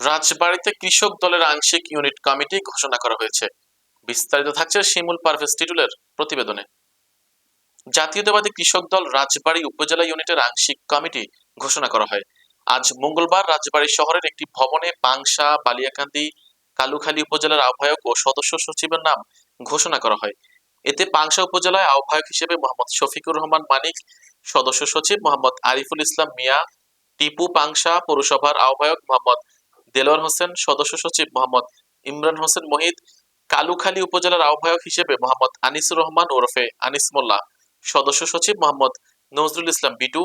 রাজবাড়িতে কৃষক দলের আংশিক ইউনিট কমিটি ঘোষণা করা হয়েছে। বিস্তারিত থাকছে শিমুল পারভেজ টিটুলের প্রতিবেদনে। জাতীয়তাবাদী কৃষক দল রাজবাড়ী উপজেলা ইউনিটের আংশিক কমিটি ঘোষণা করা হয়। আজ মঙ্গলবার রাজবাড়ী শহরের একটি ভবনে পাংশা, বালিয়াকান্দি, কালুখালী উপজেলার আহ্বায়ক ও সদস্য সচিবের নাম ঘোষণা করা হয়। এতে পাংশা উপজেলায় আহ্বায়ক হিসেবে মোহাম্মদ শফিকুর রহমান মানিক, সদস্য সচিব মোহাম্মদ আরিফুল ইসলাম মিয়া, টিপু পাংশা পৌরসভার আহ্বায়ক মোহাম্মদ দেলোয়ার হোসেন, সদস্য সচিব মোহাম্মদ ইমরান হোসেন মহিদ কালুখালী উপজেলার আহ্বায়ক হিসেবে মোহাম্মদ আনিসুর রহমান ওরফে আনিস মোল্লা, সদস্য সচিব মোহাম্মদ নজরুল ইসলাম বিটু,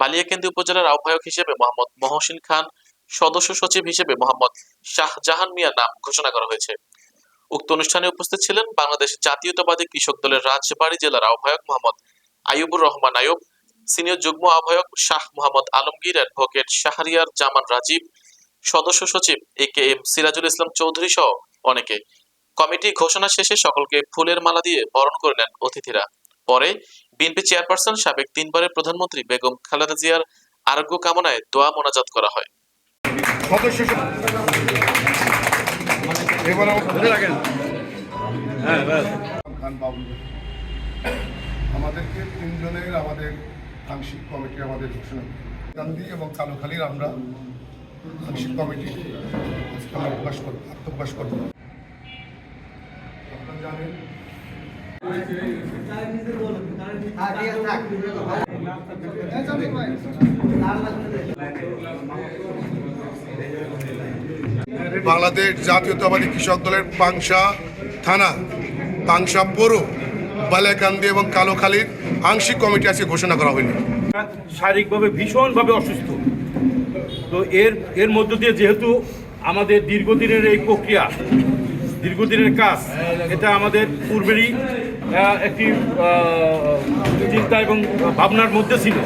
বালিয়াকেন্দি উপজেলার আহ্বায়ক হিসেবে মোহাম্মদ মহসিন খান, সদস্য সচিব হিসেবে মোহাম্মদ শাহজাহান মিয়ার নাম ঘোষণা করা হয়েছে। উক্ত অনুষ্ঠানে উপস্থিত ছিলেন বাংলাদেশ জাতীয়তাবাদী কৃষক দলের রাজবাড়ী জেলার আহ্বায়ক মোহাম্মদ আইয়ুবুর রহমান আয়ুব সিনিয়র যুগ্ম আহ্বায়ক শাহ মোহাম্মদ আলমগীর অ্যাডভোকেট শাহরিয়ার জামান রাজীব সদস্য সচিব A K M Sirajul Islam Chowdhury সহ অনেকে। কমিটি ঘোষণা শেষে সকলকে ফুলের মালা দিয়ে বরণ করে নেন অতিথিরা। পরে বিএনপি চেয়ারপারসন সাবেক তিনবারের প্রধানমন্ত্রী বেগম খালেদা জিয়ার আরোগ্য কামনায় দোয়া মোনাজাত করা হয়। হ্যাঁ আমাদেরকে তিনজনের আমাদের আংশিক কমিটি আমাদের ঘোষণা। গান্ধী এবং কালোখালীর আমরা প্রকাশ আত্মপ্রকাশ বাংলাদেশ জাতীয়তাবাদী কৃষক দলের পাংশা থানা পাংশা পৌর বালিয়াকান্দি এবং কালোখালীর আংশিক কমিটি আজকে ঘোষণা করা হয়নি। শারীরিকভাবে ভীষণভাবে অসুস্থ। তো এর এর মধ্য দিয়ে যেহেতু আমাদের দীর্ঘদিনের এই প্রক্রিয়া, দীর্ঘদিনের কাজ, এটা আমাদের পূর্বেরই একটি চিন্তা এবং ভাবনার মধ্যে ছিল।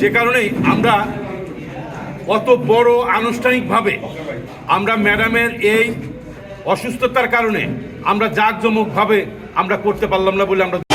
যে কারণেই আমরা অত বড় আনুষ্ঠানিকভাবে আমরা ম্যাডামের এই অসুস্থতার কারণে আমরা জাঁকজমকভাবে আমরা করতে পারলাম না বলে আমরা